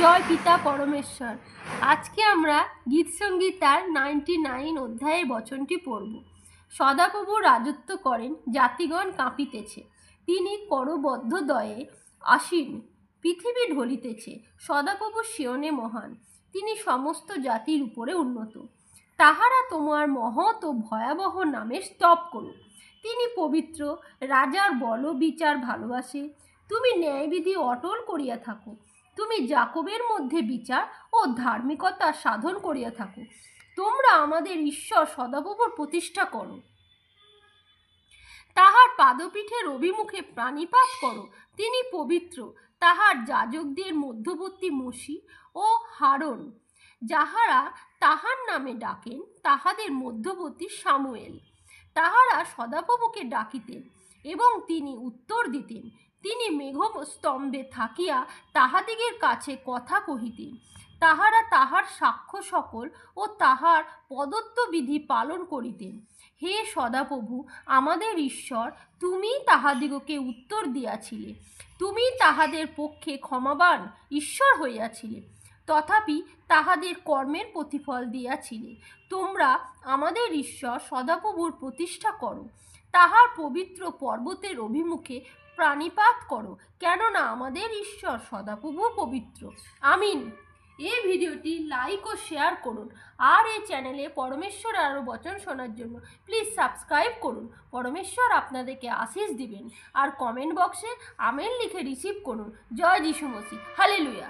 জয় পিতা পরমেশ্বর। আজকে আমরা গীত সংগীত তার নাইনটি নাইন অধ্যায়ের বচনটি পড়ব। সদাপ্রভু রাজত্ব করেন, জাতিগণ কাঁপিতেছে। তিনি করবদ্ধ দয়ে আসীন, পৃথিবী ঢলিতেছে, সদাপ্রভু শিয়নে মহান। তিনি সমস্ত জাতির উপরে উন্নত। তাহারা তোমার মহৎ ও ভয়াবহ নামে স্তব করুক। তিনি পবিত্র, রাজার বল বিচার ভালোবাসে। তুমি ন্যায়বিধি অটল করিয়া থাকো। তুমি জাকবের মধ্যে বিচার ও ধার্মিকতা সাধন করিয়া থাকো। তোমরা আমাদের ঈশ্বর সদাপ্রভুর প্রতিষ্ঠা করো। তাহার পাদপীঠের অভিমুখে প্রাণীপাত করো। তিনি পবিত্র। তাহার যাজকদের মধ্যবর্তী মসি ও হারণ, যাহারা তাহার নামে ডাকেন, তাহাদের মধ্যবর্তী সামুয়েল। তাহারা সদাপ্রভুকে ডাকিতেন এবং তিনি উত্তর দিতেন। তিনি মেঘস্তম্ভে থাকিয়া তাহাদিগের কাছে কথা কহিতেন তাহারা তাহার সাক্ষ্য সকল ও তাহার প্রদত্ত বিধি পালন করিতেন হে সদাপ্রভু, আমাদের ঈশ্বর, তুমি তাহাদিগকে উত্তর দিয়াছিলে। তুমি তাহাদের পক্ষে ক্ষমাবান ঈশ্বর হইয়াছিলে। তথাপি তাহাদের কর্মের প্রতিফল দিয়াছিলে। তোমরা আমাদের ঈশ্বর সদাপ্রভুর প্রতিষ্ঠা করো। তাহার পবিত্র পর্বতের অভিমুখে প্রাণীপাত করো, কেননা আমাদের ঈশ্বর সদাপ্রভু পবিত্র। আমিন। এই ভিডিওটি লাইক ও শেয়ার করুন, আর এই চ্যানেলে পরমেশ্বর আরও বচন শোনার জন্য প্লিজ সাবস্ক্রাইব করুন। পরমেশ্বর আপনাদেরকে আশিস দিবেন, আর কমেন্ট বক্সে আমেন লিখে রিসিভ করুন। জয় যিশু মসি হালেলুয়া।